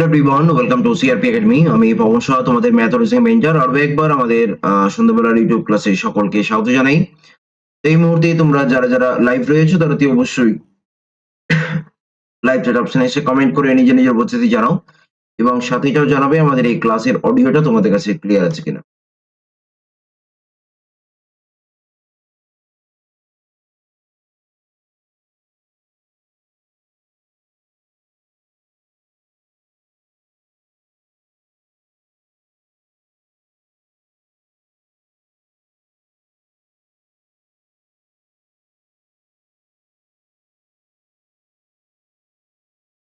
Hello welcome to C R P academy আমি আরও একবার আমাদের ইউটিউব সকলকে জানাই। এই তোমরা যারা যারা লাইভ রয়েছে, তারা অবশ্যই এসে কমেন্ট করে নিজে নিজের জানাও। এবং সাথে জানাবে আমাদের এই ক্লাসের অডিওটা তোমাদের কাছে ক্লিয়ার আছে কিনা।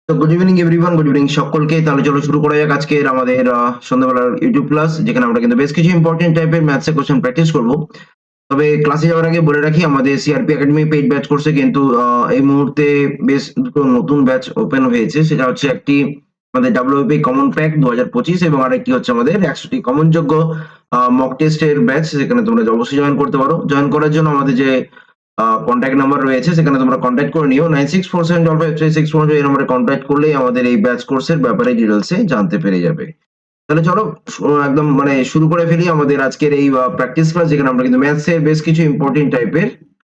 তো good evening everyone good evening সকলকে। তাহলে চলো শুরু করা যাক আজকের আমাদের সন্ধ্যাবেলার ইউটিউব ক্লাস যেখানে আমরা কিন্তু বেশ কিছু ইম্পর্টেন্ট টাইপের ম্যাথসের কোশ্চেন প্র্যাকটিস করব। তবে ক্লাসে যাওয়ার আগে বলে রাখি, আমাদের সিআরপি একাডেমি পেইড ব্যাচ করছে কিন্তু এই মুহূর্তে বেশ দুটো নতুন ব্যাচ ওপেন হয়েছে। সেটা হচ্ছে একটি আমাদের ডাব্লিউপি কমন প্যাক দু হাজার পঁচিশ এবং আরেকটি হচ্ছে আমাদের একশোটি কমন যোগ্য মক টেস্টের ব্যাচ সেখানে তোমরা অবশ্যই জয়েন করতে পারো। জয়েন করার জন্য আমাদের যে কন্ট্যাক্ট নাম্বার রয়েছে, সেখানে তোমরা কন্ট্যাক্ট করে নিও। Nine six four seven double five three six four এই নম্বরে কন্ট্যাক্ট করলেই আমাদের এই ব্যাচ কোর্সের ব্যাপারে ডিটেলসে জানতে পেরে যাবে। তাহলে চলো একদম মানে শুরু করে ফেলি আমাদের আজকের এই প্র্যাকটিস ক্লাস যেখানে আমরা কিন্তু ম্যাথস এর বেশ কিছু ইম্পর্টেন্ট টাইপের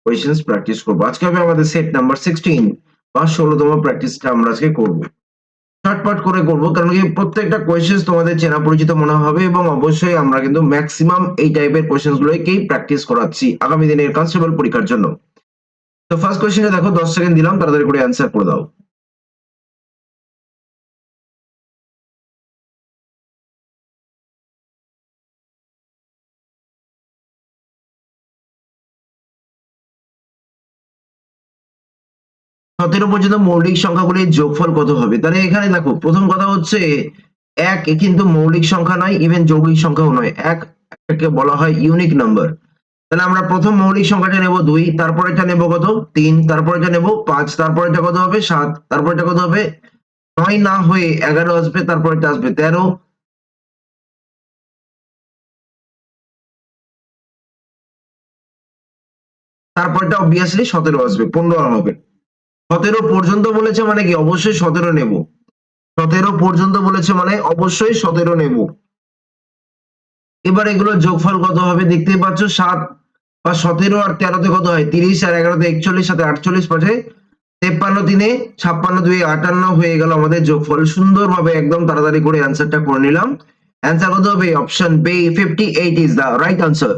কোয়েশ্চেন্স প্র্যাকটিস করব। আজকে হবে আমাদের সেট নাম্বার সিক্সটিন বা ষোলোতম প্র্যাকটিসটা আমরা আজকে করব। শর্টপাট করে করব, কারণ কি প্রত্যেকটা কোয়েশ্চেন তোমাদের চেনা পরিচিত মনে হবে এবং অবশ্যই আমরা কিন্তু ম্যাক্সিমাম এই টাইপের কোয়েশ্চেন গুলোকেই প্র্যাকটিস করাচ্ছি আগামী দিনের কনস্টেবল পরীক্ষার জন্য। তো ফার্স্ট কোয়েশ্চেনে দেখো দশ সেকেন্ড দিলাম, তাড়াতাড়ি করে অ্যান্সার করে দাও। সতেরো পর্যন্ত মৌলিক সংখ্যাগুলির যোগফল কত হবে? তাহলে এখানে দেখো, প্রথম কথা হচ্ছে এক কিন্তু মৌলিক সংখ্যা নয় ইভেন যৌগিক সংখ্যাও নয়। এক বলা হয় ইউনিক নাম্বার তাহলে আমরা প্রথম মৌলিক সংখ্যাটা নেব দুই তারপরেটা নেব কত? তিন তারপরেটা নেব পাঁচ তারপরেটা কত হবে? সাত তারপরেটা কত হবে? নয় না হয়ে এগারো আসবে তারপরেটা আসবে তেরো। তারপরটা অবভিয়াসলি সতেরো আসবে, পনেরো হবে। সতেরো পর্যন্ত বলেছে মানে কি? অবশ্যই সতেরো নেব। সতেরো পর্যন্ত বলেছে মানে অবশ্যই সতেরো নেব। এবার এগুলো যোগফল কত হবে দেখতেই পাচ্ছ? সাত বা সতেরো আর তেরোতে কত হয়? তিরিশ আর এগারোতে একচল্লিশ, সাথে আটচল্লিশ পাশে তেপ্পান্ন দিনে ছাপ্পান্ন দুই আটান্ন হয়ে গেল আমাদের যোগফল। সুন্দরভাবে একদম তাড়াতাড়ি করে অ্যান্সারটা করে নিলাম। অ্যান্সার কত হবে? Option B fifty eight is the right answer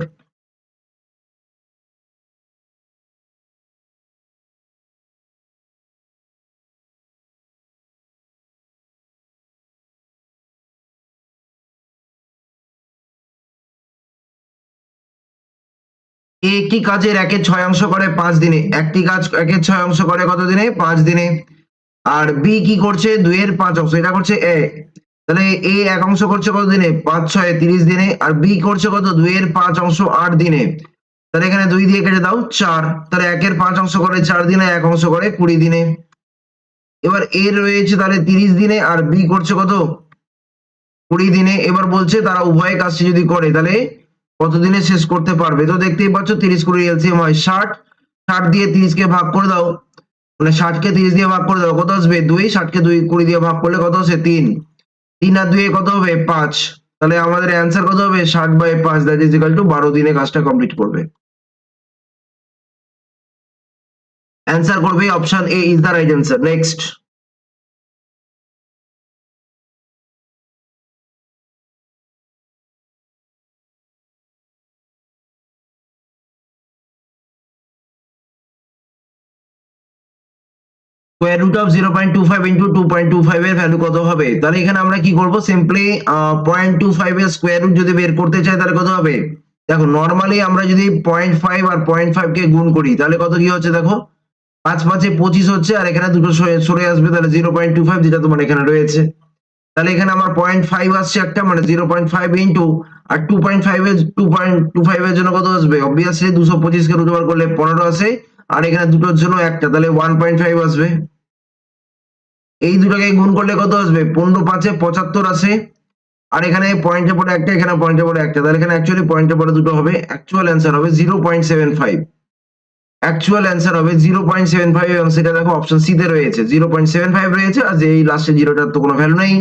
একটি কাজের একের ছয় অংশ করে পাঁচ দিনে। একটি কাজ একের ছয় অংশ করে কত দিনে? পাঁচ দিনে। আর বি কি করছে? দুইয়ের পাঁচ অংশ। এটা করছে এ। তাহলে এ এক অংশ করছে কত দিনে? পাঁচ, ছয়, তিরিশ দিনে। আর বি করছে কত? দুইয়ের পাঁচ অংশ আট দিনে। তাহলে এখানে দুই দিয়ে কেটে দাও, চার। তাহলে একের পাঁচ অংশ করে চার দিনে, এক অংশ করে কুড়ি দিনে। এবার এ রয়েছে তাহলে তিরিশ দিনে, আর বি করছে কত? কুড়ি দিনে। এবার বলছে তারা উভয় কাজটি যদি করে, তাহলে কতদিনে শেষ করতে পারবে? তো দেখতেই পাচ্ছ, তিরিশ কুড়ি এলসিএম হয়। ষাট ষাট দিয়ে তিরিশকে ভাগ করে দাও। মানে ষাটকে তিরিশ দিয়ে ভাগ করে দাও, কত আসবে? দুই, ষাটকে দুই, কুড়ি দিয়ে ভাগ করলে কত আসে? তিন। তিন আর দুই কত হবে? পাঁচ। তাহলে আমাদের অ্যান্সার কত হবে? ষাট বাই পাঁচ দ্যাট ইজ টু বারো দিনে কাজটা কমপ্লিট করবে। অ্যান্সার করবে option A is the right answer next square root of zero point two five into two point two five এর ভ্যালু কত হবে? তাহলে এখানে আমরা কি করব? সিম্পলি পয়েন্ট টু ফাইভ এর স্কোয়ার রুট যদি বের করতে চাই, তাহলে কত হবে? দেখো নর্মালি আমরা যদি পয়েন্ট ফাইভ আর পয়েন্ট ফাইভ কে গুণ করি, তাহলে কত কি হচ্ছে দেখো? পাঁচ পাঁচে পঁচিশ হচ্ছে, আর এখানে দুটো সরে আসবে, তাহলে জিরো পয়েন্ট টু ফাইভ যেটা তোমার এখানে রয়েছে। তাহলে এখানে আমার পয়েন্ট ফাইভ আসছে একটা মানে জিরো পয়েন্ট ফাইভ ইন্টু আর টু পয়েন্ট ফাইভ এর টু পয়েন্ট টু ফাইভ এর জন্য কত আসবে? অবভিয়াসলি দুশো পঁচিশ কে রুট করলে পনেরো আসে। আর এখানে দুটোর জন্য একটা, তাহলে ওয়ান পয়েন্ট ফাইভ আসবে। এই দুটাকে গুণ করলে কত আসবে? পনেরো পাঁচে পঁচাত্তর আসে। আর এখানে পয়েন্টের পরে একটা, এখানে পয়েন্টের পরে একটা। তাহলে এখানে অ্যাকচুয়ালি পয়েন্টের পরে দুটো হবে। অ্যাকচুয়াল অ্যান্সার হবে zero point seven five actual answer হবে জিরো পয়েন্ট সেভেন ফাইভ এবং সেটা দেখো অপশন সি তে রয়েছে। জিরো পয়েন্ট সেভেন ফাইভ রয়েছে আর যে এই লাস্টে জিরোটার তো কোনো ভ্যালু নেই।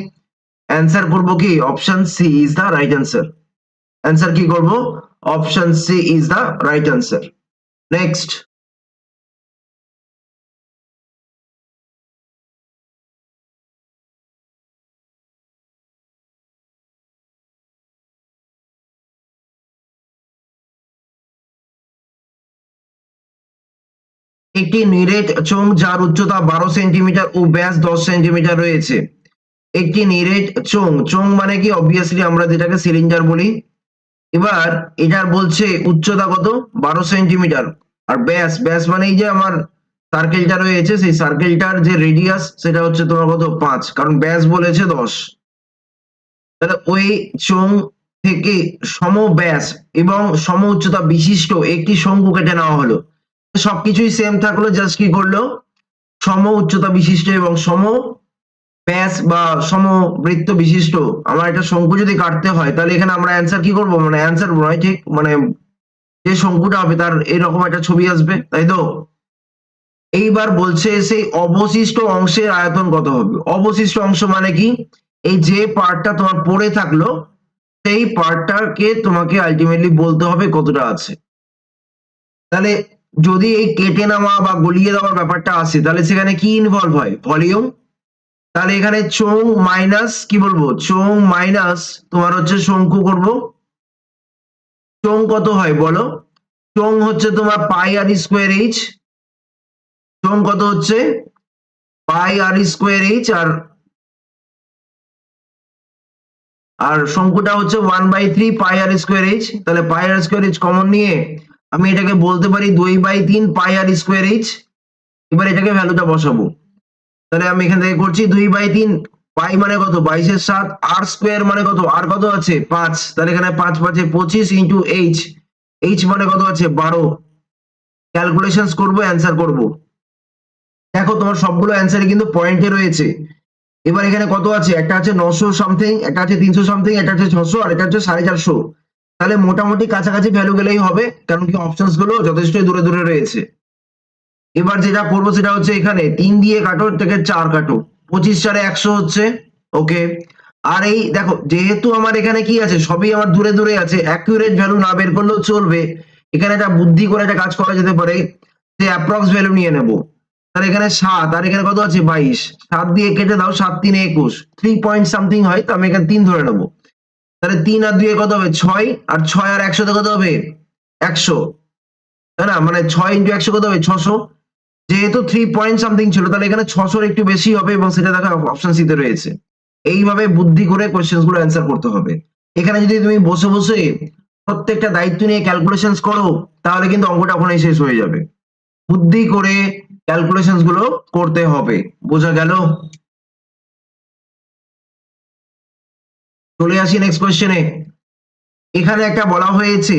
অ্যান্সার করব কি? Option C is the right answer answer কি করব? Option C is the right answer next একটি নিরেট চোঙ যার উচ্চতা বারো সেন্টিমিটার ও ব্যাস দশ সেন্টিমিটার রয়েছে। একটি নিরেট চোঙ চোঙ মানে কি? অবভিয়াসলি আমরা যেটাকে সিলিন্ডার বলি। এবার এটার বলছে উচ্চতা কত? বারো সেন্টিমিটার। আর ব্যাস ব্যাস মানে এই যে আমার সার্কেলটা রয়েছে, সেই সার্কেলটার যে রেডিয়াস সেটা হচ্ছে তোমার কত? পাঁচ। কারণ ব্যাস বলেছে দশ। তাহলে ওই চোঙ থেকে সম ব্যাস এবং সম উচ্চতা বিশিষ্ট একটি শঙ্কু কেটে নেওয়া হলো। সবকিছুই সেম থাকল জাস্ট কি করল? সম উচ্চতা বিশিষ্ট এবং সম ব্যাস বা সম বৃত্ত বিশিষ্ট। আমার একটা শঙ্কু যদি কাটতে হয়, তাহলে এখানে আমরা অ্যান্সার কি করব? মানে অ্যান্সার নয় ঠিক মানে যে শঙ্কুটা হবে, তার এরকম একটা ছবি আসবে, তাই তো? এইবার বলছে সেই অবশিষ্ট অংশের আয়তন কত হবে? অবশিষ্ট অংশ মানে কি? এই যে পার্টটা তোমার পড়ে থাকল, সেই পার্টটাকে তোমাকে আলটিমেটলি বলতে হবে কতটা আছে। তাহলে যদি এই কেটে নেওয়া বা গলিয়ে দেওয়ার ব্যাপারটা আসে, তাহলে সেখানে কি ইনভলভ হয়? ভলিউম তাহলে এখানে চোং মাইনাস কি বলব? চোং মাইনাস তোমার হচ্ছে শঙ্কু করব। চোং কত হয় বলো? চোং হচ্ছে তোমার পাই আর স্কোয়ার এইচ চোং কত হচ্ছে? পাই আর স্কোয়ার এইচ আর আর শঙ্কুটা হচ্ছে one by three pi r square H তাহলে pi r square H common নিয়ে আমি এটাকে বলতে পারি দুই বাই তিন পাই আর স্কোয়ার এইচ। এবার এটাকে ভ্যালুটা বসাবো। তাহলে আমি এখান থেকে করছি দুই বাই তিন, পাই মানে কত? বাইশের সাত, আর স্কোয়ার মানে কত? আর কত আছে? পাঁচ। তাহলে এখানে পাঁচ পাঁচে পঁচিশ ইন্টু এইচ। এইচ মানে কত আছে? বারো। ক্যালকুলেশন করব, অ্যান্সার করব। দেখো, তোমার সবগুলো অ্যান্সারই কিন্তু পয়েন্টে রয়েছে। এবার এখানে কত আছে? একটা আছে নশো সামথিং, একটা আছে তিনশো সামথিং, একটা আছে ছশো, আর একটা হচ্ছে সাড়ে চারশো। তাহলে মোটামুটি কাছাকাছি ভ্যালু গেলেই হবে, কারণ কি অপশনসগুলো যথেষ্ট দূরে দূরে রয়েছে। এবার যেটা করব সেটা হচ্ছে এখানে তিন দিয়ে কাটো থেকে চার কাটো। পঁচিশ চারে একশো হচ্ছে ওকে আর এই দেখো, যেহেতু আমার এখানে কি আছে, সবই আমার দূরে দূরে আছে অ্যাকুরেট ভ্যালু না বের করলেও চলবে। এখানে একটা বুদ্ধি করে একটা কাজ করা যেতে পারে, যে অ্যাপ্রক্স ভ্যালু নিয়ে নেব। তাহলে এখানে সাত, আর এখানে কত আছে বাইশ? সাত দিয়ে কেটে দাও, সাত তিনে একুশ। থ্রি পয়েন্ট সামথিং হয়, তো আমি এখানে তিন ধরে নেব। তাহলে তিন আর দুয়ে কত হবে? ছয় আর ছয় আর একশোতে কত হবে? একশো। তাই না? মানে ছয় ইন্টু একশো কত হবে? ছশো। যেহেতু থ্রি পয়েন্ট সামথিং ছিল, তাহলে এখানে ছশোর একটু বেশি হবে এবং সেটা দেখা অপশন সিতে রয়েছে। এইভাবে বুদ্ধি করে কোয়েশ্চেনগুলো অ্যান্সার করতে হবে। এখানে যদি তুমি বসে বসে প্রত্যেকটা দায়িত্ব নিয়ে ক্যালকুলেশন করো, তাহলে কিন্তু অঙ্কটা ওখানেই শেষ হয়ে যাবে। বুদ্ধি করে ক্যালকুলেশনগুলো করতে হবে। বোঝা গেল? চলে আসি নেক্সট কোয়েশ্চেনে এখানে একটা বলা হয়েছে,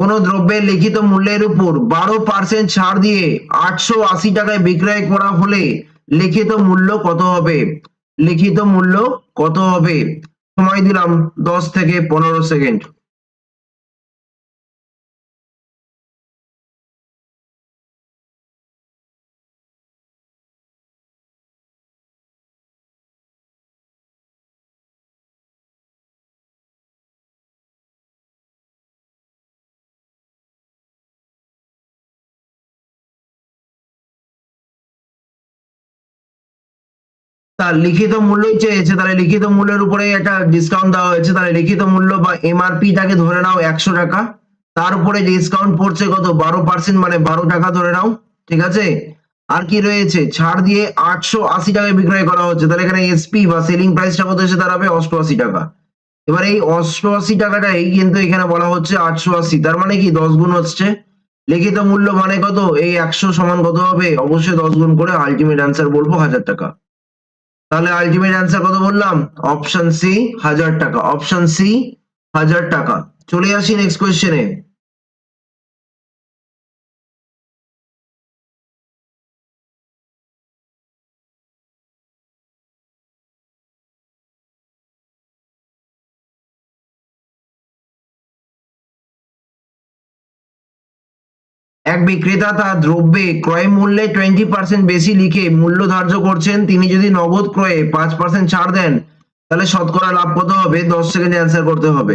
কোন দ্রব্যের লিখিত মূল্যের উপর বারো পার্সেন্ট ছাড় দিয়ে আটশো আশি টাকায় বিক্রয় করা হলে লিখিত মূল্য কত হবে? লিখিত মূল্য কত হবে? সময় দিলাম দশ থেকে পনেরো সেকেন্ড তার লিখিত মূল্যই চেয়েছে, তাহলে লিখিত মূল্যের উপরে একটা ডিসকাউন্ট দেওয়া হয়েছে, তাহলে লিখিত মূল্য বা এমআরপি টাকে ধরে নাও একশো টাকা। তার উপরে ডিসকাউন্ট পড়ছে কত? বারো পার্সেন্ট মানে বারো টাকা ধরে নাও, ঠিক আছে? আর কি রয়েছে? ছাড় দিয়ে আটশো আশি টাকায় বিক্রয় করা হচ্ছে, তাহলে এখানে এসপি বা সেলিং প্রাইসটা কত এসে দাঁড়াবে অষ্টআশি টাকা। এবার এই অষ্টআশি টাকাটাই কিন্তু এখানে বলা হচ্ছে আটশো আশি, তার মানে কি? দশ গুণ হচ্ছে। লিখিত মূল্য মানে কত? এই একশো সমান কত হবে? অবশ্যই দশ গুণ করে আলটিমেট অ্যান্সার বলব হাজার টাকা। তাহলে আলটিমেট অ্যান্সার কত বললাম? অপশন সি হাজার টাকা অপশন সি হাজার টাকা। চলে আসি নেক্সট কোয়েশ্চেনে এক বিক্রেতা তার দ্রব্যে ক্রয় মূল্যে টোয়েন্টি পার্সেন্ট বেশি লিখে মূল্য ধার্য করছেন। তিনি যদি নগদ ক্রয়ে পাঁচ পার্সেন্ট ছাড় দেন, তাহলে শতকরা লাভ কত হবে? দশ সেকেন্ড অ্যান্সার করতে হবে।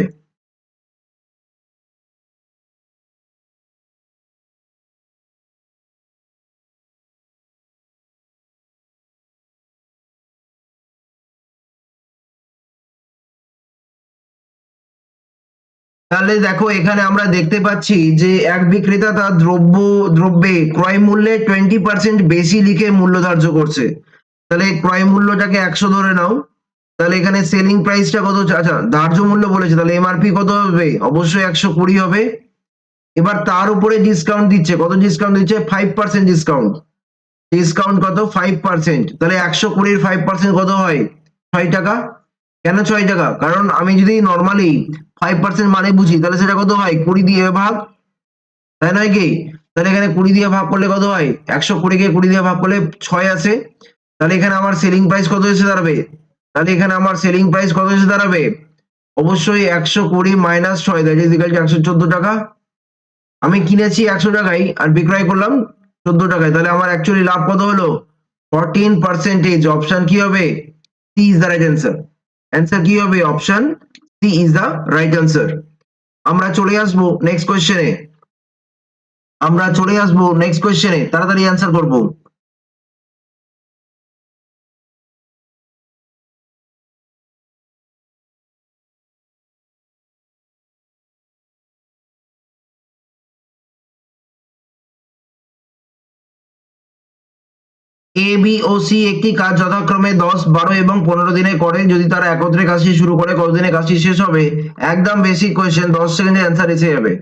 তাহলে দেখো, এখানে আমরা দেখতে পাচ্ছি যে এক বিক্রেতা তার দ্রব্য, দ্রব্যে ক্রয় মূল্যে টোয়েন্টি পার্সেন্ট বেশি লিখে মূল্য ধার্য করছে। তাহলে ক্রয় মূল্যটাকে একশো ধরে নাও। তাহলে এখানে সেলিং প্রাইসটা কত? আচ্ছা ধার্য মূল্য বলেছে। তাহলে এমআরপি কত হবে? অবশ্যই একশো কুড়ি হবে। এবার তার উপরে ডিসকাউন্ট দিচ্ছে। কত ডিসকাউন্ট দিচ্ছে? ফাইভ পার্সেন্ট ডিসকাউন্ট ডিসকাউন্ট কত? ফাইভ পার্সেন্ট তাহলে একশো কুড়ির ফাইভ পার্সেন্ট কত হয়? ছয় টাকা। কেন ছয় টাকা? কারণ আমি যদি নর্মালি ফাইভ পার্সেন্ট মানে বুঝি, তাহলে সেটা কত হয়? কুড়ি দিয়ে ভাগ, তাই নয় কি? তাহলে এখানে কুড়ি দিয়ে ভাগ করলে কত হয়? একশো কুড়িকে কুড়ি দিয়ে ভাগ করলে ছয় আছে তাহলে এখানে আমার সেলিং প্রাইস কত এসে দাঁড়াবে? তাহলে এখানে আমার সেলিং প্রাইস কত এসে দাঁড়াবে? অবশ্যই একশো কুড়ি মাইনাস ছয় দ্যাট ইজ একশো চোদ্দ টাকা। আমি কিনেছি একশো টাকায় আর বিক্রয় করলাম চোদ্দ টাকায়, তাহলে আমার অ্যাকচুয়ালি লাভ কত হলো? ফোরটিন পার্সেন্টেজ অপশন কি হবে? C is the right answer answer কি হবে option C is the right answer আমরা চলে আসব নেক্সট কোয়েশ্চেনে আমরা চলে আসব নেক্সট কোয়েশ্চেনে তাড়াতাড়ি অ্যান্সার করব। এ বি ও সি একটি কাজ যথাক্রমে দশ, বারো এবং পনেরো দিনে করে। যদি তারা একত্রে কাজটি শুরু করে কতদিনে কাজটি শেষ হবে? একদম বেসিক কোয়েশ্চেন দশ সেকেন্ডে অ্যান্সার এসে যাবে।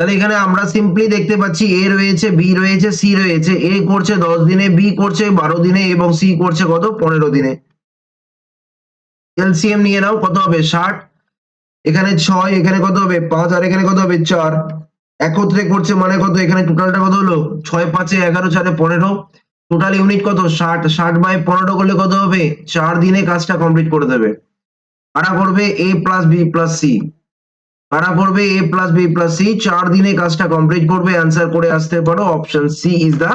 তাহলে এখানে আমরা সিম্পলি দেখতে পাচ্ছি এ রয়েছে বি রয়েছে সি রয়েছে। এ করছে দশ দিনে বি করছে বারো দিনে এবং সি করছে কত? পনেরো দিনে। এলসিএম নিয়ে নাও, কত হবে? ষাট। এখানে ছয়, এখানে কত হবে? পাঁচ, আর এখানে কত হবে? চার। একত্রে করছে মানে কত? এখানে টোটালটা কত হলো? ছয়, পাঁচে এগারো, চারে পনেরো। টোটাল ইউনিট কত? ষাট। ষাট বাই পনেরো করলে কত হবে? চার দিনে কাজটা কমপ্লিট করে দেবে। কারা করবে? A plus B plus C কারা করবে? A plus B plus C চার দিনে কাজটা কমপ্লিট করবে। অ্যান্সার করে আসতে পারো। Option C is the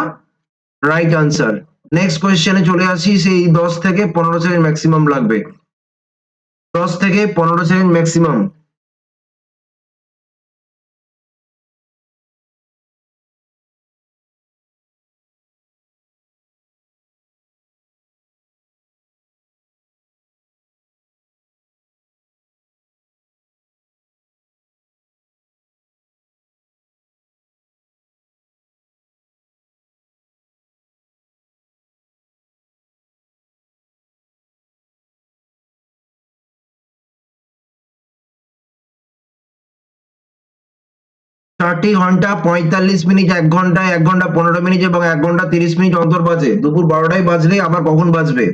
right answer next কোয়েশ্চেনে চলে আসি। সেই দশ থেকে পনেরো সেকেন্ড ম্যাক্সিমাম লাগবে। দশ থেকে পনেরো সেকেন্ড ম্যাক্সিমাম চারটি ঘণ্টা, পঁয়তাল্লিশ মিনিট, এক ঘণ্টা এক ঘণ্টা পনেরো মিনিট এবং এক ঘণ্টা তিরিশ মিনিট অন্তর বাজে। দুপুর বারোটায় বাজলে আবার কখন বাজবে?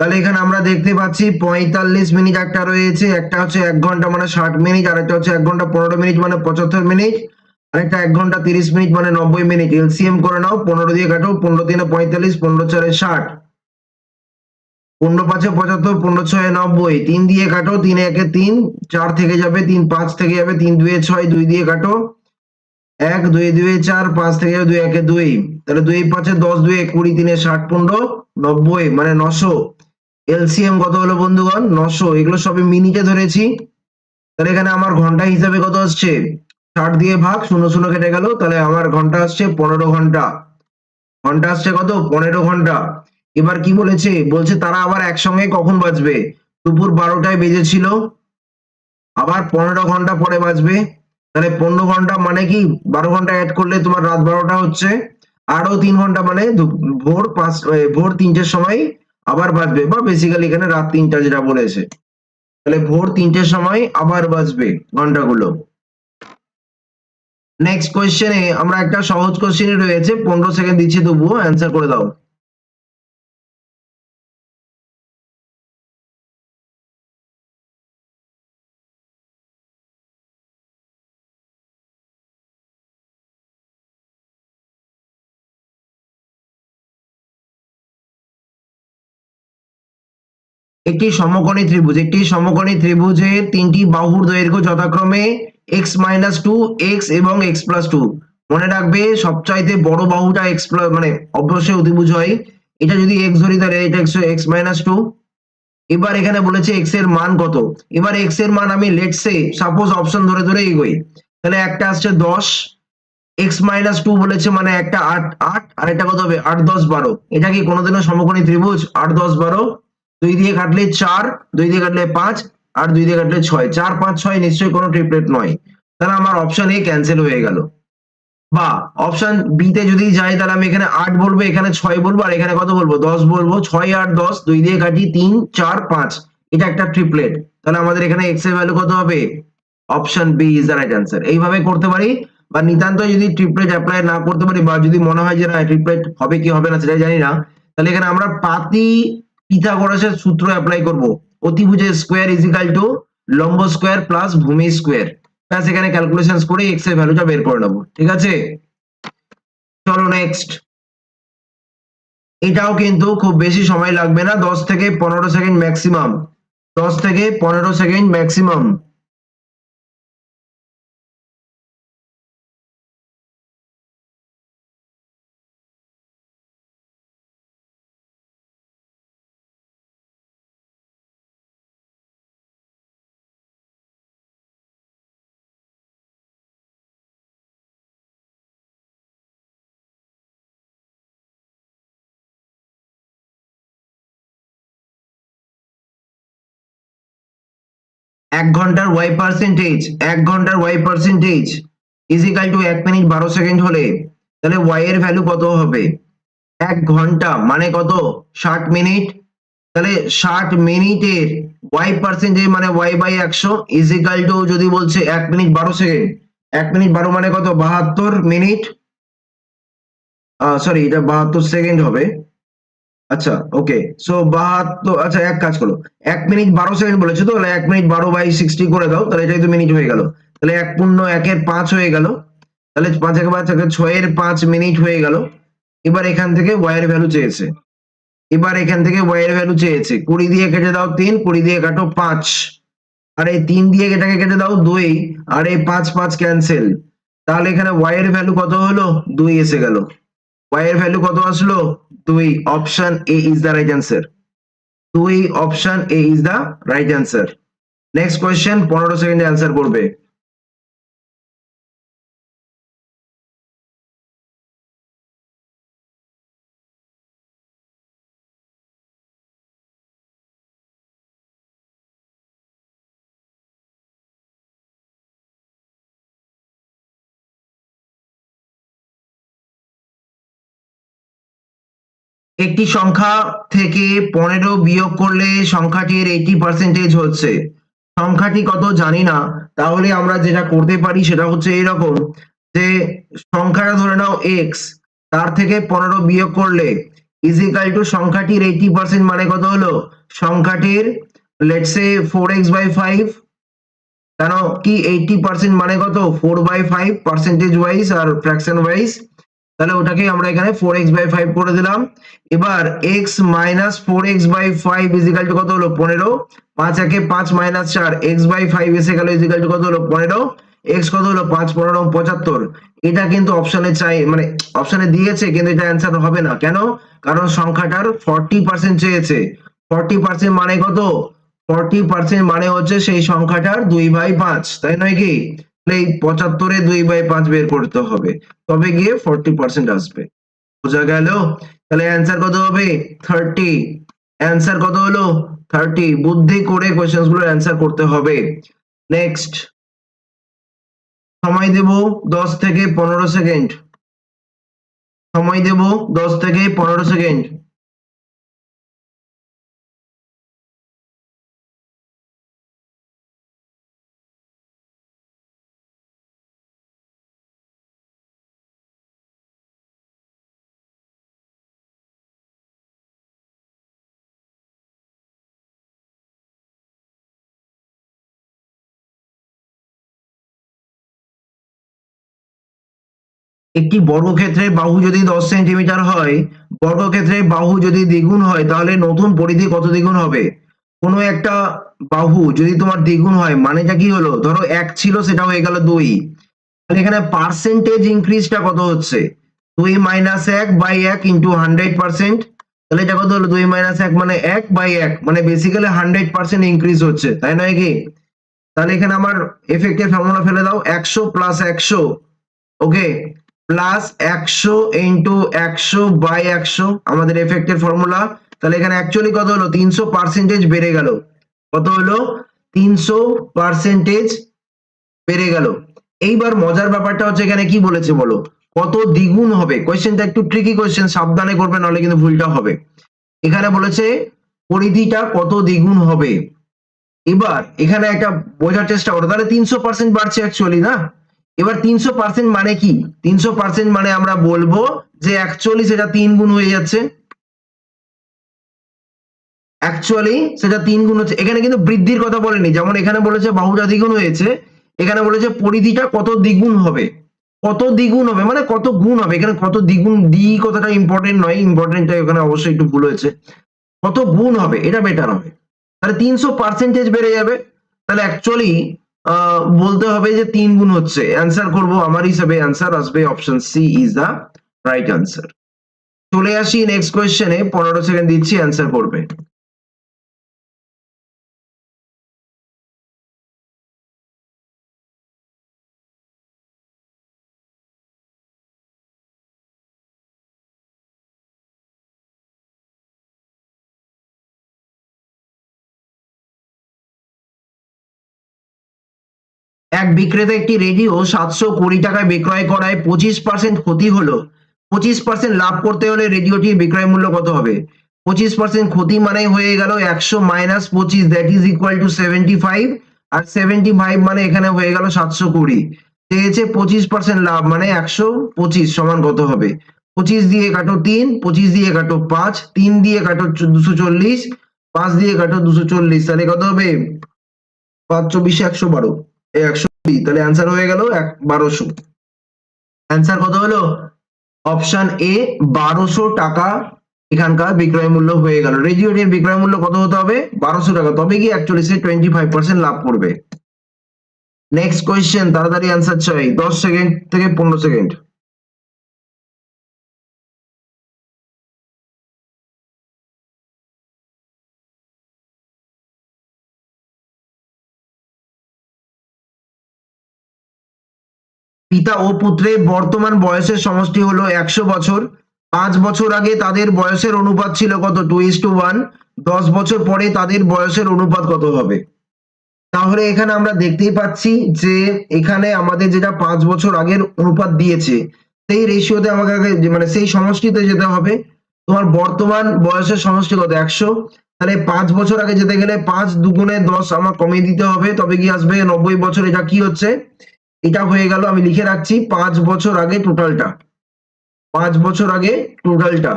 তাহলে এখানে আমরা দেখতে পাচ্ছি পঁয়তাল্লিশ মিনিট একটা রয়েছে, একটা হচ্ছে এক ঘণ্টা মানে ষাট মিনিট, আর একটা হচ্ছে এক ঘণ্টা পনেরো মিনিট মানে পঁচাত্তর মিনিট আরেকটা এক ঘণ্টা তিরিশ মিনিট মানে নব্বই মিনিট। এলসিএম করে নাও, পনেরো দিয়ে কাটো, পনেরো দিনে পঁয়তাল্লিশ, পনেরো চারে ষাট। পনেরো পাঁচে পঁচাত্তর, পনেরো ছয় নব্বই। তিন দিয়ে কাটো, তিন একে তিন, চার থেকে যাবে তিন, পাঁচ থেকে যাবে তিন, দুয়ে ছয়, দুই দিয়ে কাটো। এক, দুই দুই, চার, পাঁচ থেকে দুই, একে দুই। তাহলে দুই, পাঁচে দশ, দুই কুড়ি, তিনে ষাট, পনেরো, নব্বই মানে নশো। এলসিএম কত হলো বন্ধুগণ? নশো। এগুলো সবই মিনিটে ধরেছি। তাহলে এখানে আমার ঘণ্টা হিসাবে কত আসছে? ষাট দিয়ে ভাগ, শূন্য শূন্য কেটে গেল। তাহলে আমার ঘণ্টা আসছে পনেরো ঘণ্টা। ঘণ্টা আসছে কত? পনেরো ঘণ্টা। এবার কি বলেছে? বলছে তারা আবার একসঙ্গে কখন বাজবে? দুপুর বারোটায় বেজেছিল। আবার পনেরো ঘণ্টা পরে বাজবে। তাহলে পনেরো ঘণ্টা মানে কি? বারো ঘণ্টা অ্যাড করলে তোমার রাত বারোটা হচ্ছে। আরও তিন ঘণ্টা মানে ভোর পাঁচ ভোর তিনটের সময় আবার বাজবে বা বেসিক্যালি এখানে রাত তিনটা যেটা বলেছে। তাহলে ভোর তিনটের সময় আবার বাজবে ঘন্টাগুলো। নেক্সট কোয়েশ্চেনে আমরা একটা সহজ কোশ্চেনে রয়েছে। পনেরো সেকেন্ড দিচ্ছি তবুও অ্যান্সার করে দাও। একটি সমকোণী ত্রিভুজ, একটি সমকোণী ত্রিভুজের তিনটি বাহুর দৈর্ঘ্য যথাক্রমে এক্স মাইনাস টু এক্স এবং এক্স প্লাস টু মনে রাখবে, সবচাইতে বড় বাহুটা এক্স প্লাস মানে অবশ্যই অতিভুজ হয়। এটা যদি এক্স ধরি তাহলে এটা এক্স এক্স মাইনাস টু এবার এখানে বলেছে এক্সের মান কত? এবার এক্সের মান আমি লেটসে সাপোজ অপশন ধরে ধরে এগোই। তাহলে একটা আসছে দশ এক্স মাইনাস টু বলেছে মানে একটা আট আট, আর একটা কত হবে? আট, দশ, বারো। এটা কি কোনোদিনও সমকোণী ত্রিভুজ? আট, দশ, বারো। দুই দিয়ে কাটলে চার, দুই দিয়ে কাটলে পাঁচ আর দুই দিয়ে কাটলে ছয়। চার, পাঁচ, ছয় নিশ্চয়ই কোনো ট্রিপলেট নয়। তাহলে আমার অপশন এ ক্যান্সেল হয়ে গেল। বা অপশন বি তে যদি যাই, তাহলে আমি এখানে আট বলব, এখানে ছয় বলব, আর এখানে কত বলব? দশ বলব। ছয় আট দশ, দুই দিয়ে কাটি তিন, চার, পাঁচ। এটা একটা ট্রিপলেট তাহলে আমাদের এখানে এক্সের ভ্যালু কত হবে? Option B is the right answer এইভাবে করতে পারি, বা নিতান্ত যদি ট্রিপলেট অ্যাপ্লাই না করতে পারি, বা যদি মনে হয় যে না ট্রিপলেট হবে কি হবে না সেটা জানি না। তাহলে এখানে আমরা পাতি পিথাগোরাসের সূত্র অ্যাপ্লাই করব। অতিভুজের স্কোয়ার ইকাল টু লম্ব স্কোয়ার প্লাস ভূমি স্কোয়ার ব্যাস, এখানে ক্যালকুলেশন করে এক্সের ভ্যালুটা বের করে নেব। ঠিক আছে? চলো নেক্সট এটাও কিন্তু খুব বেশি সময় লাগবে না, দশ থেকে পনেরো সেকেন্ড ম্যাক্সিমাম দশ থেকে পনেরো সেকেন্ড ম্যাক্সিমাম এক ঘণ্টার ওয়াই পার্সেন্টেজ এক ঘণ্টার ওয়াই পার্সেন্টেজ ইজিক্যাল টু এক মিনিট বারো সেকেন্ড হলে, তাহলে ওয়াই এর ভ্যালু কত হবে? এক ঘণ্টা মানে কত? ষাট মিনিট তাহলে ষাট মিনিটের ওয়াই পার্সেন্টেজ মানে ওয়াই বাই একশো ইজিক্যাল টু যদি বলছে এক মিনিট বারো সেকেন্ড এক মিনিট বারো মানে কত? বাহাত্তর মিনিট সরি এটা বাহাত্তর সেকেন্ড হবে। আচ্ছা ওকে সো বাহাত্তর আচ্ছা এক কাজ করো। এক মিনিট বারো সেকেন্ড বলেছ তো? তাহলে এক মিনিট বারো বাই সিক্সটি করে দাও, তাহলে এটাই তো মিনিট হয়ে গেল। তাহলে এক পূর্ণ একের পাঁচ হয়ে গেল। তাহলে পাঁচ একে পাঁচ ছয়ের পাঁচ মিনিট হয়ে গেল। এবার এখান থেকে ওয়াইয়ের ভ্যালু চেয়েছে। এবার এখান থেকে ওয়াইয়ের ভ্যালু চেয়েছে। কুড়ি দিয়ে কেটে দাও তিন, কুড়ি দিয়ে কাটো পাঁচ। আর এই তিন দিয়ে এটাকে কেটে দাও দুই, আর এই পাঁচ পাঁচ ক্যান্সেল তাহলে এখানে ওয়াইয়ের ভ্যালু কত হলো? দুই এসে গেল। Y এর ভ্যালু কত আসলো? দুই option A is the right answer দুই option A is the right answer next question পনেরো সেকেন্ডে অ্যান্সার করবে। একটি সংখ্যা থেকে পনেরো বিয়োগ করলে সংখ্যাটির এইটি পার্সেন্টেজ হচ্ছে। সংখ্যাটি কত জানি না। তাহলে আমরা যেটা করতে পারি সেটা হচ্ছে এরকম যে সংখ্যাটা ধরে নাও এক্স তার থেকে পনেরো বিয়োগ করলে ইজিক্যাল টু সংখ্যাটির এইটি পার্সেন্ট মানে কত হলো? সংখ্যাটির let's four x by five কেন? কি এইটি পার্সেন্ট মানে কত? Four by five percentage wise R fraction wise তাহলে ওটাকে আমরা এখানে ফোর এক্স বাই ফাইভ করে দিলাম। এবার x minus four x by five two কত হলো? পনেরো। পাঁচ একে পাঁচ মাইনাস চার এক্স বাই ফাইভ এসে গেল ইজিক্যাল টু কত হলো? পনেরো। এক্স কত হলো? পাঁচ, পনেরো, পঁচাত্তর। এটা কিন্তু অপশনে চাই মানে অপশনে দিয়েছে, কিন্তু এটা অ্যান্সার হবে না। কেন? কারণ সংখ্যাটার ফর্টি পার্সেন্ট চেয়েছে। ফর্টি পার্সেন্ট মানে কত? ফর্টি পার্সেন্ট মানে হচ্ছে সেই সংখ্যাটার দুই বাই পাঁচ, তাই নয় কি? এই পঁচাত্তরে দুই বাই পাঁচ বের করতে হবে। তবে গিয়ে ফর্টি পার্সেন্ট আসবে। বোঝা গেল? তাহলে অ্যান্সার কত হবে? থার্টি অ্যান্সার কত হলো? থার্টি বুদ্ধি করে কোয়েশ্চেনগুলোর অ্যান্সার করতে হবে। নেক্সট সময় দেব দশ থেকে পনেরো সেকেন্ড সময় দেব দশ থেকে পনেরো সেকেন্ড একটি বর্গক্ষেত্রের বাহু যদি দশ সেন্টিমিটার হয় বর্গক্ষেত্রের বাহু যদি দ্বিগুণ হয়, তাহলে নতুন পরিধি কত দ্বিগুণ হবে? কোনো একটা বাহু যদি তোমার দ্বিগুণ হয়, মানেটা কি হলো? ধরো এক ছিল, সেটা হয়ে গেল দুই। তাহলে এখানে পার্সেন্টেজ ইনক্রিজটা কত হচ্ছে? দুই মাইনাস এক বাই এক ইন্টু হান্ড্রেড পার্সেন্ট তাহলে এটা কত হলো? দুই মাইনাস এক মানে এক বাই এক মানে বেসিক্যালি হান্ড্রেড পার্সেন্ট ইনক্রিজ হচ্ছে, তাই নয় কি? তাহলে এখানে আমার এফেক্টের ফর্মুলা ফেলে দাও, একশো প্লাস একশো ওকে প্লাস একশো ইন্টু একশো বাই একশো আমাদের এফেক্টের ফর্মুলা তাহলে এখানে অ্যাকচুয়ালি কত হলো? তিনশো পার্সেন্টেজ বেড়ে গেল। কত হলো? তিনশো পার্সেন্টেজ বেড়ে গেল। এইবার মজার ব্যাপারটা হচ্ছে এখানে কি বলেছে বলো? কত দ্বিগুণ হবে? কোয়েশ্চেনটা একটু ট্রিকি কোয়েশ্চেন সাবধানে করবে, নাহলে কিন্তু ভুলটা হবে। এখানে বলেছে, পরিধিটা কত দ্বিগুণ হবে? এবার এখানে একটা বোঝার চেষ্টা করো। তাহলে তিনশো পার্সেন্ট বাড়ছে অ্যাকচুয়ালি না? এবার তিনশো পার্সেন্ট মানে কি? তিনশো পার্সেন্ট মানে আমরা বলব যে অ্যাকচুয়ালি সেটা তিন গুণ হয়ে যাচ্ছে। অ্যাকচুয়ালি সেটা তিন গুণ হচ্ছে। এখানে কিন্তু বৃদ্ধির কথা বলেনি। যেমন এখানে বলেছে বাহুটা দ্বিগুণ হয়েছে। এখানে বলেছে পরিধিটা কত দ্বিগুণ হবে? কত দ্বিগুণ হবে? মানে কত গুণ হবে? এখানে কত দ্বিগুণ? দ্বি কথাটা ইম্পর্টেন্ট নয়। ইম্পর্টেন্টটা এখানে অবশ্যই একটু ভুল হয়েছে। কত গুণ হবে? এটা বেটার হবে। তাহলে তিনশো পার্সেন্টেজ বেড়ে যাবে। তাহলে অ্যাকচুয়ালি বলতে হবে যে তিন গুণ হচ্ছে। অ্যান্সার করব আমার হিসাবে অ্যান্সার আসবে option C is the right answer চলে আসি নেক্সট কোয়েশ্চেনে পনেরো সেকেন্ড দিচ্ছি অ্যান্সার করবে। এক বিক্রেতা একটি রেডিও সাতশো কুড়ি টাকায় বিক্রয় করায় পঁচিশ পার্সেন্ট ক্ষতি হলো। পঁচিশ পার্সেন্ট লাভ করতে হলে রেডিওটির বিক্রয় মূল্য কত হবে? পঁচিশ পার্সেন্ট ক্ষতি মানে হয়ে গেল একশো মাইনাস পঁচিশ that is equal to seventy five R seventy five মানে এখানে হয়ে গেল সাতশো কুড়ি। চেয়েছে পঁচিশ পার্সেন্ট লাভ মানে একশো পঁচিশ সমান কত হবে? পঁচিশ দিয়ে কাটো তিন, পঁচিশ দিয়ে কাটো পাঁচ, তিন দিয়ে কাটো দুশো চল্লিশ, পাঁচ দিয়ে কাটো দুশো চল্লিশ, তাহলে কত হবে? পাঁচ, চব্বিশে একশো বারো। একশো বি তাহলে অ্যান্সার হয়ে গেল এক বারোশো। অ্যান্সার কত হলো? অপশন এ বারোশো টাকা এখানকার বিক্রয় মূল্য হয়ে গেল। রেজিওটির বিক্রয় মূল্য কত হতে হবে? বারোশো টাকা। তবে কি অ্যাকচুয়ালি সে টোয়েন্টি ফাইভ পার্সেন্ট লাভ করবে। নেক্সট কোয়েশ্চেন তাড়াতাড়ি অ্যান্সার চাই। দশ সেকেন্ড থেকে পনেরো সেকেন্ড পিতা ও পুত্রের বর্তমান বয়সের সমষ্টি হলো একশো বছর। পাঁচ বছর আগে তাদের বয়সের অনুপাত ছিল কত? টু ইস টু ওয়ান দশ বছর পরে তাদের বয়সের অনুপাত কত হবে? তাহলে এখানে আমরা দেখতেই পাচ্ছি যে এখানে আমাদের যেটা পাঁচ বছর আগের অনুপাত দিয়েছে, সেই রেশিওতে আমাকে মানে সেই সমষ্টিতে যেতে হবে। তোমার বর্তমান বয়সের সমষ্টি কত? একশো। তাহলে পাঁচ বছর আগে যেতে গেলে পাঁচ দুগুণে দশ আমার কমিয়ে দিতে হবে, তবে কি আসবে? নব্বই বছর, এটা কি হচ্ছে? এটা হয়ে গেল, আমি লিখে রাখছি পাঁচ বছর আগে টোটালটা পাঁচ বছর আগে টোটালটা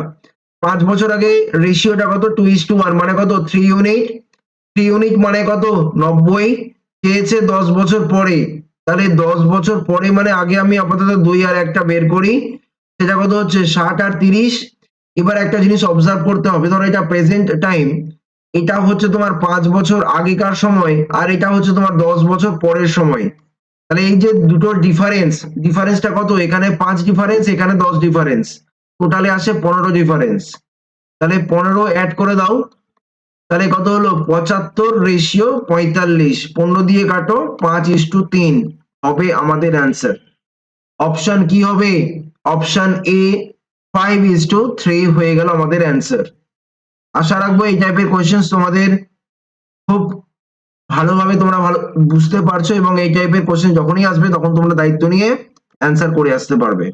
পাঁচ বছর আগে রেশিওটা কত? টু ইস টু ওয়ান মানে কত? থ্রি ইউনিট থ্রি ইউনিট মানে কত? নব্বই। চেয়েছে দশ বছর পরে? তাহলে দশ বছর পরে মানে আগে আমি আপাতত দুই আর একটা বের করি। সেটা কত হচ্ছে? ষাট আর তিরিশ। এবার একটা জিনিস অবজার্ভ করতে হবে, ধরো এটা প্রেজেন্ট টাইম এটা হচ্ছে তোমার পাঁচ বছর আগেকার সময়, আর এটা হচ্ছে তোমার দশ বছর পরের সময়। তাহলে এই যে দুটোর ডিফারেন্স ডিফারেন্সটা কত? এখানে পাঁচ ডিফারেন্স এখানে দশ ডিফারেন্স টোটালে আসে পনেরো ডিফারেন্স তাহলে পনেরো অ্যাড করে দাও। তাহলে কত হলো? পঁচাত্তর রেশিও পঁয়তাল্লিশ। পনেরো দিয়ে কাটো, পাঁচ ইস টু তিন। হবে আমাদের অ্যান্সার অপশন কি হবে? Option A five is to three হয়ে গেল আমাদের অ্যান্সার আশা রাখব এই টাইপের কোয়েশ্চেন তোমাদের খুব ভালোভাবে তোমরা ভালো, বুঝতে পারছ এবং এই টাইপের কোশ্চেন যখনই আসবে, তখন তোমরা দায়িত্ব নিয়ে অ্যান্সার করে আসতে পারবে।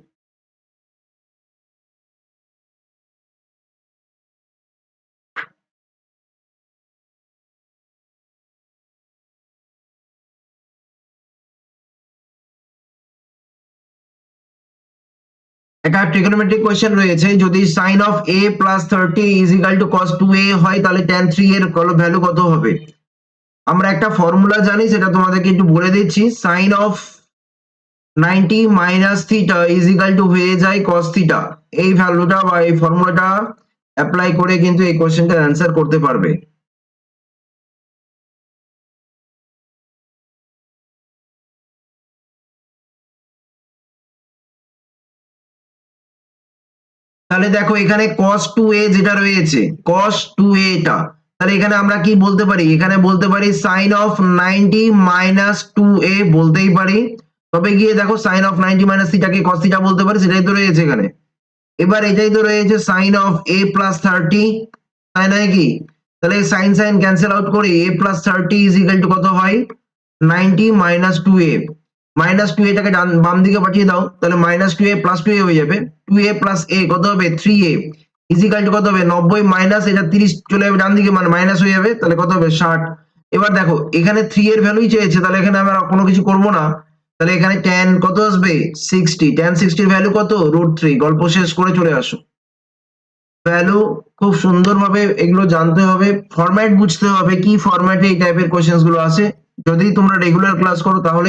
একটা ট্রিগোনোমেট্রিক কোয়েশ্চেন রয়েছে, যদি sine of A plus thirty is equal to cos two A হয়, তাহলে ট্যান থ্রি এর ভ্যালু কত হবে? আমরা একটা ফর্মুলা জানি, সেটা তোমাদেরকে একটু বলে দিচ্ছি। Sine of ninety minus theta is equal to হয়ে যায় কস থিটা এই ভ্যালুটা বা এই ফর্মুলাটা অ্যাপ্লাই করে কিন্তু এই কোয়েশ্চেনটা অ্যান্সার করতে পারবে। তাহলে দেখো এখানে কস্ট টু এ যেটা রয়েছে কস টু। এটা তাহলে এখানে আমরা কি বলতে পারি? এখানে বলতে পারি sine of ninety minus two A বলতেই পারি। তবে গিয়ে দেখো sine of ninety minus cos theta বলতে পারি, সেটাই তো রয়েছে এখানে। এবার এটাই তো রয়েছে sine of A plus thirty তাই নয় কি? তাহলে সাইন সাইন ক্যান্সেল আউট করে A plus thirty is equal to কত হয়? Ninety minus two A minus two এটাকে ডান- বাম দিকে পাঠিয়ে দাও। তাহলে minus two A plus two A হয়ে যাবে। টু এ প্লাস এ কত হবে? থ্রি এ ইজিকাল টু কত হবে? নব্বই মাইনাস এটা তিরিশ চলে যাবে ডান দিকে মানে মাইনাস হয়ে যাবে, তাহলে কত হবে? ষাট। এবার দেখো, এখানে থ্রি এর ভ্যালুই চেয়েছে, তাহলে এখানে আমরা কোনো কিছু করব না। তাহলে এখানে টেন কত আসবে? সিক্সটি টেন সিক্সটির ভ্যালু কত? রুট থ্রি গল্প শেষ করে চলে আসো। ভ্যালু খুব সুন্দরভাবে এগুলো জানতে হবে ফরম্যাট বুঝতে হবে, কি ফরম্যাটে এই টাইপের কোশ্চেন্সগুলো আসে। যদি তোমরা রেগুলার ক্লাস করো, তাহলেই